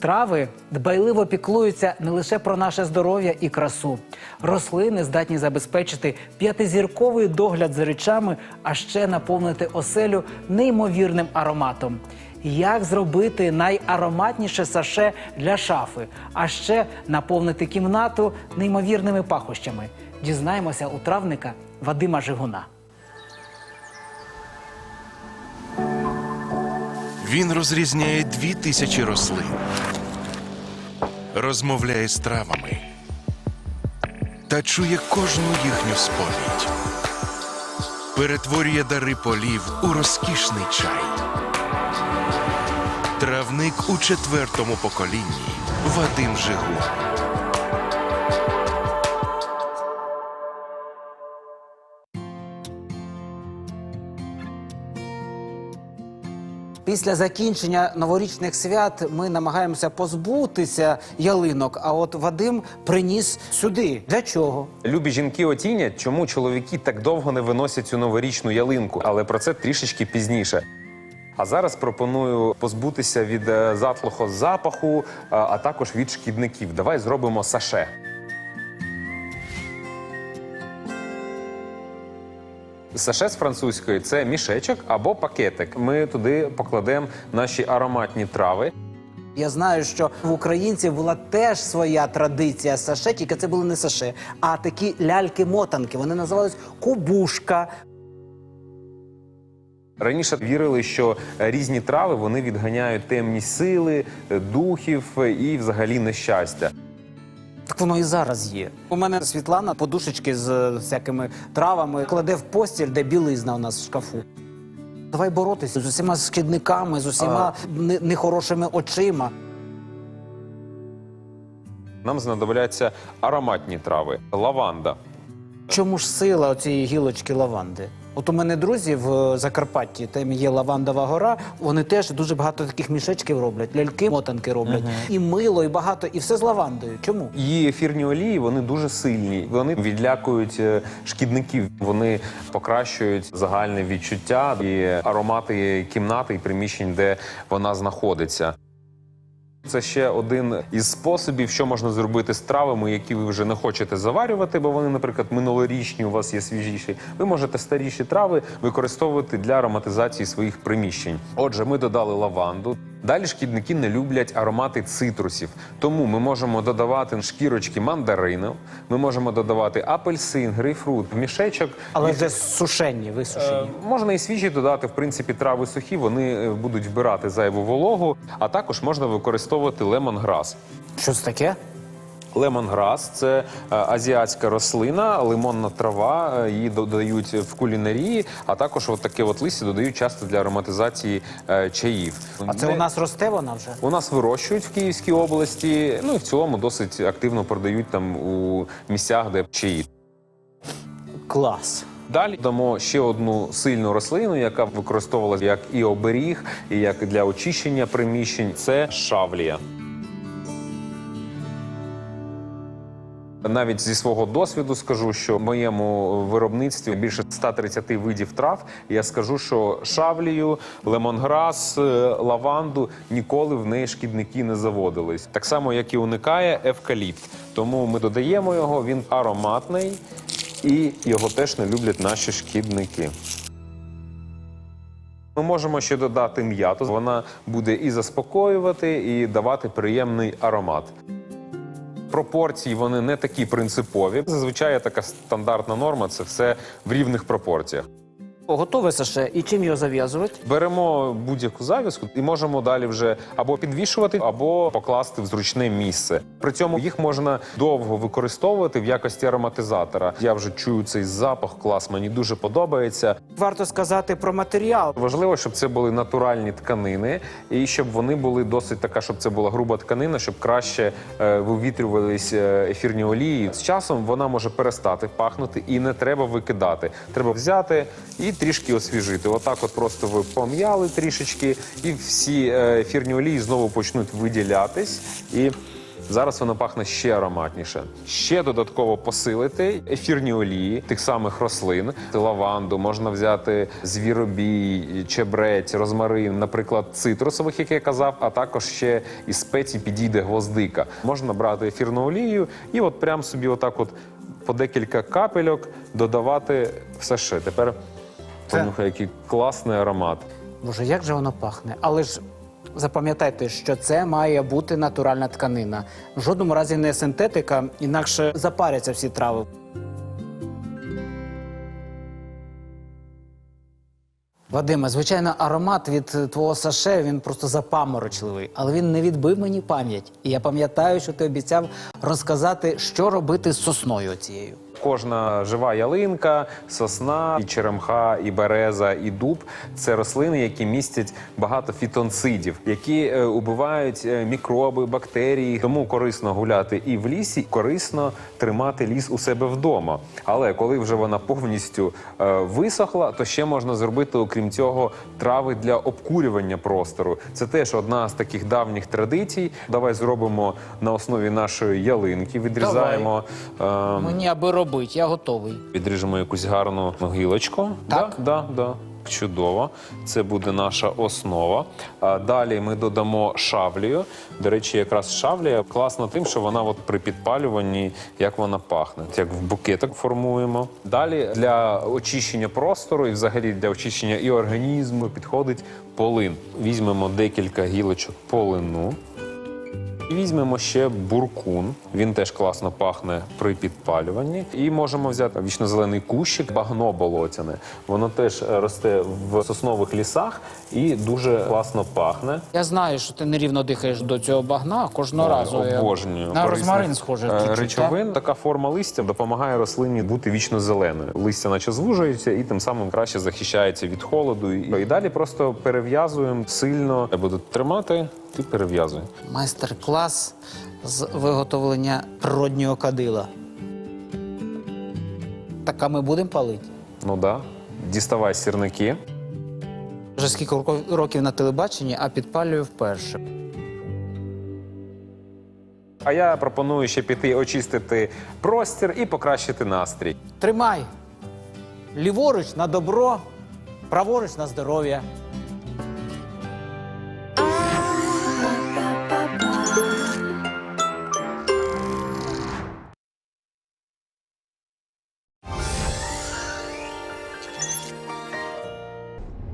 Трави дбайливо піклуються не лише про наше здоров'я і красу. Рослини здатні забезпечити п'ятизірковий догляд за речами, а ще наповнити оселю неймовірним ароматом. Як зробити найароматніше саше для шафи, а ще наповнити кімнату неймовірними пахощами? Дізнаємося у травника Вадима Жигуна. Він розрізняє дві тисячі рослин, розмовляє з травами та чує кожну їхню сповідь. Перетворює дари полів у розкішний чай. Травник у четвертому поколінні Вадим Жигун. Після закінчення новорічних свят ми намагаємося позбутися ялинок. А от Вадим приніс сюди. Для чого? Любі жінки оцінять, чому чоловіки так довго не виносять цю новорічну ялинку, але про це трішечки пізніше. А зараз пропоную позбутися від е, затлого запаху, а- а також від шкідників. Давай зробимо саше. Саше з французької це мішечок або пакетик. Ми туди покладемо наші ароматні трави. Я знаю, що в українців була теж своя традиція саше, тільки це були не саше, а такі ляльки-мотанки. Вони називались кубушка. Раніше вірили, що різні трави вони відганяють темні сили, духів і взагалі нещастя. Так воно і зараз є. У мене Світлана подушечки з е, всякими травами кладе в постіль, де білизна у нас в шкафу. Давай боротися з усіма шкідниками, з усіма не- нехорошими очима. Нам знадобляться ароматні трави, лаванда. Чому ж сила цієї гілочки лаванди? От у мене друзі в е, Закарпатті, там є лавандова гора. Вони теж дуже багато таких мішечків роблять, ляльки, мотанки роблять, і мило, і багато, і все з лавандою. Чому? Її ефірні олії вони дуже сильні. Вони відлякують е, шкідників. Вони покращують загальне відчуття і аромати кімнати і приміщень, де вона знаходиться. Це ще один із способів, що можна зробити з травами, які ви вже не хочете заварювати, бо вони, наприклад, минулорічні, у вас є свіжіші. Ви можете старіші трави використовувати для ароматизації своїх приміщень. Отже, ми додали лаванду. Далі шкідники не люблять аромати цитрусів, тому ми можемо додавати шкірочки мандарину, ми можемо додавати апельсин, грейпфрут, мішечок. Але вже сушені, висушені. Е, Можна і свіжі додати, в принципі, трави сухі, вони е, будуть вбирати зайву вологу, а також можна використовувати лемонграс. Що це таке? Лемонграс це е, азіатська рослина, лимонна трава. е, Її додають в кулінарії, а також от таке от листя додають часто для ароматизації е, чаїв. А це Не- у нас росте вона вже? у нас вирощують в Київській області. Ну і в цілому досить активно продають там у місцях, де чаї. Клас. Далі дамо ще одну сильну рослину, яка використовувалася як і оберіг, і як для очищення приміщень. Це шавлія. Навіть зі свого досвіду скажу, що в моєму виробництві більше 130 видів трав. Я скажу, що шавлію, лемонграс, е, лаванду ніколи в неї шкідники не заводились. Так само, як і уникає евкаліпт. Тому ми додаємо його, він ароматний і його теж не люблять наші шкідники. Ми можемо ще додати м'яту. Вона буде і заспокоювати, і давати приємний аромат. Пропорції вони не такі принципові. Зазвичай така стандартна норма це все в рівних пропорціях. Готове саше. І чим його зав'язувати? Беремо будь-яку зав'язку і можемо далі вже або підвішувати, або покласти в зручне місце. При цьому їх можна довго використовувати в якості ароматизатора. Я вже чую цей запах, клас, мені дуже подобається. Варто сказати про матеріал. Важливо, щоб це були натуральні тканини, і щоб вони були досить така, щоб це була груба тканина, щоб краще е, вивітрювались е, ефірні олії. З часом вона може перестати пахнути і не треба викидати. Треба взяти і трішки освіжити. Отак, от просто ви пом'яли трішечки, і всі е, ефірні олії знову почнуть виділятись. І Зараз воно пахне ще ароматніше. Ще додатково посилити ефірні олії тих самих рослин, лаванду, можна взяти звіробій, чебрець, розмарин, наприклад, цитрусових, як я казав, а також ще із спецій підійде гвоздика. Можна брати ефірну олію і от прям собі, отак, от по декілька капельок додавати все ще. Тепер понюхай, який класний аромат. Боже, як же воно пахне? Але ж запам'ятайте, що це має бути натуральна тканина. В жодному разі не синтетика, інакше запаряться всі трави. Вадиме, звичайно, аромат від твого саше він просто запаморочливий, але він не відбив мені пам'ять. І я пам'ятаю, що ти обіцяв розказати, що робити з сосною цією. Кожна жива ялинка, сосна, і черемха, і береза, і дуб це рослини, які містять багато фітонцидів, які е, убивають е, мікроби, бактерії. Тому корисно гуляти і в лісі, корисно тримати ліс у себе вдома. Але коли вже вона повністю е, висохла, то ще можна зробити, окрім цього, трави для обкурювання простору. Це теж одна з таких давніх традицій. Давай зробимо на основі нашої ялинки. Відрізаємо. е, Мені аби робити, я готовий. Відріжемо якусь гарну гілочку. Так. Да, да, да. Чудово, це буде наша основа. А далі ми додамо шавлію. До речі, якраз шавлія класна тим, що вона от при підпалюванні як вона пахне, як в букетик формуємо. Далі для очищення простору і взагалі для очищення і організму підходить полин. Візьмемо декілька гілочок полину. І візьмемо ще буркун. Він теж класно пахне при підпалюванні. І можемо взяти вічно-зелений кущик, багно болотяне. Воно теж е, росте в соснових лісах і дуже класно пахне. Я знаю, що ти нерівно дихаєш до цього багна кожного разу. я- Обожнюю. На розмарин схоже. е, Речовин. Така форма листя допомагає рослині бути вічно зеленою. Листя наче звужується і тим самим краще захищається від холоду. І і далі просто перев'язуємо сильно. Я буду тримати, ти перев'язуй. Майстер-клас з виготовлення природнього кадила. Так а ми будемо палити? Ну да. Діставай сірники. Вже скільки років на телебаченні, а підпалюю вперше. А я пропоную ще піти очистити простір і покращити настрій. Тримай! Ліворуч на добро, праворуч на здоров'я.